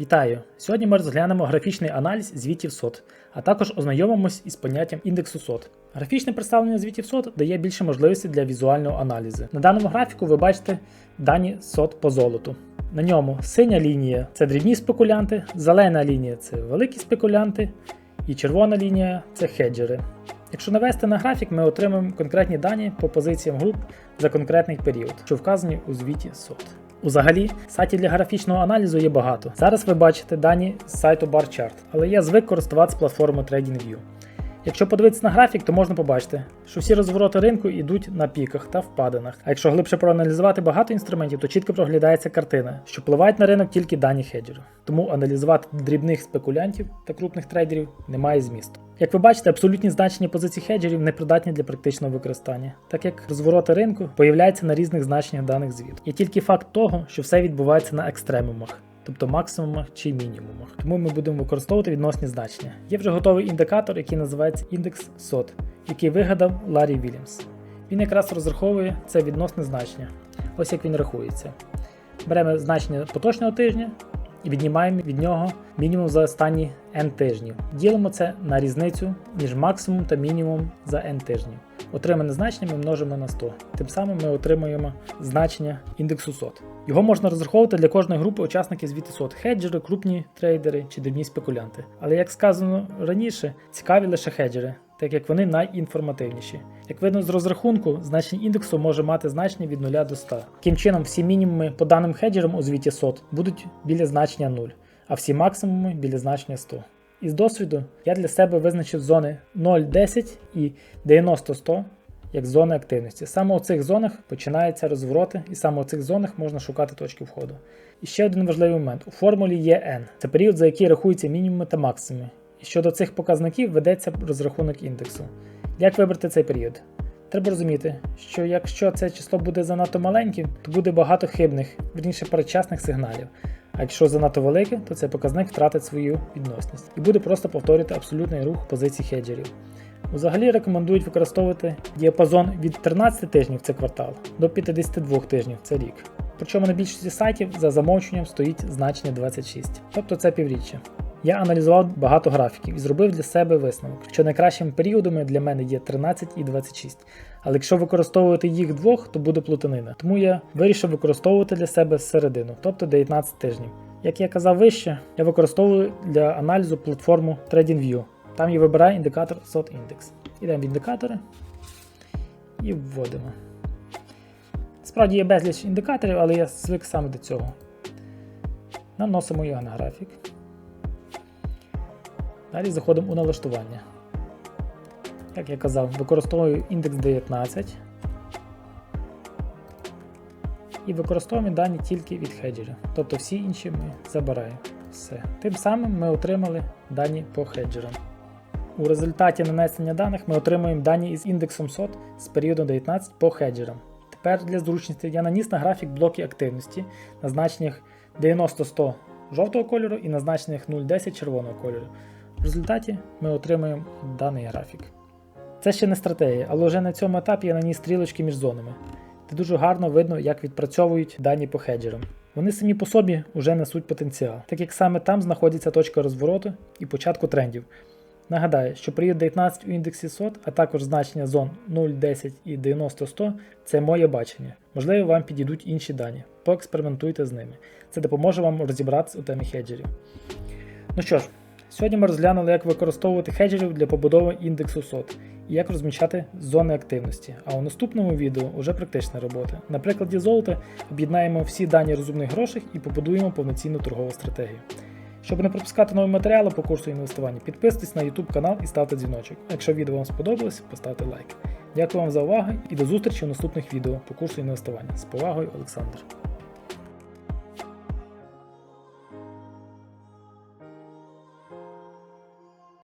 Вітаю! Сьогодні ми розглянемо графічний аналіз звітів SOT, а також ознайомимось із поняттям індексу SOT. Графічне представлення звітів SOT дає більше можливостей для візуального аналізу. На даному графіку ви бачите дані SOT по золоту. На ньому синя лінія це дрібні спекулянти, зелена лінія це великі спекулянти, і червона лінія це хеджери. Якщо навести на графік, ми отримаємо конкретні дані по позиціям груп за конкретний період, що вказані у звіті SOT. Узагалі, сайтів для графічного аналізу є багато. Зараз ви бачите дані з сайту BarChart, але я звик користуватися платформою TradingView. Якщо подивитися на графік, то можна побачити, що всі розвороти ринку йдуть на піках та впадинах. А якщо глибше проаналізувати багато інструментів, то чітко проглядається картина, що впливають на ринок тільки дані хеджерів. Тому аналізувати дрібних спекулянтів та крупних трейдерів немає змісту. Як ви бачите, абсолютні значення позицій хеджерів не придатні для практичного використання, так як розвороти ринку появляються на різних значеннях даних звіту. Є тільки факт того, що все відбувається на екстремумах. Тобто максимумах чи мінімумах. Тому ми будемо використовувати відносні значення. Є вже готовий індикатор, який називається індекс SOT, який вигадав Ларі Вільямс. Він якраз розраховує це відносне значення. Ось як він рахується. Беремо значення поточного тижня і віднімаємо від нього мінімум за останні n тижнів. Ділимо це на різницю між максимум та мінімум за n тижнів. Отримане значення ми множимо на 100. Тим самим ми отримуємо значення індексу SOT. Його можна розраховувати для кожної групи учасників звіту SOT – хеджери, крупні трейдери чи дрібні спекулянти. Але як сказано раніше, цікаві лише хеджери, так як вони найінформативніші. Як видно з розрахунку, значення індексу може мати значення від 0 до 100. Таким чином, всі мінімуми по даним хеджерам у звіті SOT будуть біля значення 0, а всі максимуми біля значення 100. Із досвіду я для себе визначив зони 0,10 і 90-100 як зони активності. Саме у цих зонах починаються розвороти, і саме у цих зонах можна шукати точки входу. І ще один важливий момент: у формулі є N. Це період, за який рахуються мінімуми та максимуми. І щодо цих показників ведеться розрахунок індексу. Як вибрати цей період? Треба розуміти, що якщо це число буде занадто маленьким, то буде багато хибних, верніше передчасних сигналів. А якщо занадто велике, то цей показник втратить свою відносність і буде просто повторювати абсолютний рух позицій хеджерів. Взагалі рекомендують використовувати діапазон від 13 тижнів це квартал до 52 тижнів це рік. Причому на більшості сайтів за замовченням стоїть значення 26, тобто це півріччя. Я аналізував багато графіків і зробив для себе висновок, що найкращими періодами для мене є 13 і 26. Але якщо використовувати їх двох, то буде плутанина. Тому я вирішив використовувати для себе середину, тобто 19 тижнів. Як я казав вище, я використовую для аналізу платформу TradingView. Там я вибираю індикатор SOT Index. Йдемо в індикатори і вводимо. Справді є безліч індикаторів, але я звик саме до цього. Наносимо його на графік. Далі заходимо у налаштування. Як я казав, використовую індекс 19 і використовуємо дані тільки від хеджерів. Тобто всі інші ми забираємо. Все. Тим самим ми отримали дані по хеджерам. У результаті нанесення даних ми отримуємо дані із індексом SOT з періоду 19 по хеджерам. Тепер для зручності я наніс на графік блоки активності на значеннях 90-100 жовтого кольору і на значеннях 0,10 червоного кольору. В результаті ми отримуємо даний графік. Це ще не стратегія, але вже на цьому етапі я наніс стрілочки між зонами, де дуже гарно видно, як відпрацьовують дані по хеджерам. Вони самі по собі вже несуть потенціал, так як саме там знаходиться точка розвороту і початку трендів. Нагадаю, що період 19 у індексі SOT, а також значення зон 0, 10 і 90-100 це моє бачення. Можливо, вам підійдуть інші дані. Поекспериментуйте з ними. Це допоможе вам розібратися у темі хеджерів. Ну що ж, сьогодні ми розглянули, як використовувати хеджерів для побудови індексу SOT і як розміщати зони активності. А у наступному відео вже практична робота. На прикладі золота об'єднаємо всі дані розумних грошей і побудуємо повноцінну торгову стратегію. Щоб не пропускати нові матеріали по курсу інвестування, підписуйтесь на YouTube канал і ставте дзвіночок. Якщо відео вам сподобалось, поставте лайк. Дякую вам за увагу і до зустрічі у наступних відео по курсу інвестування. З повагою, Олександр.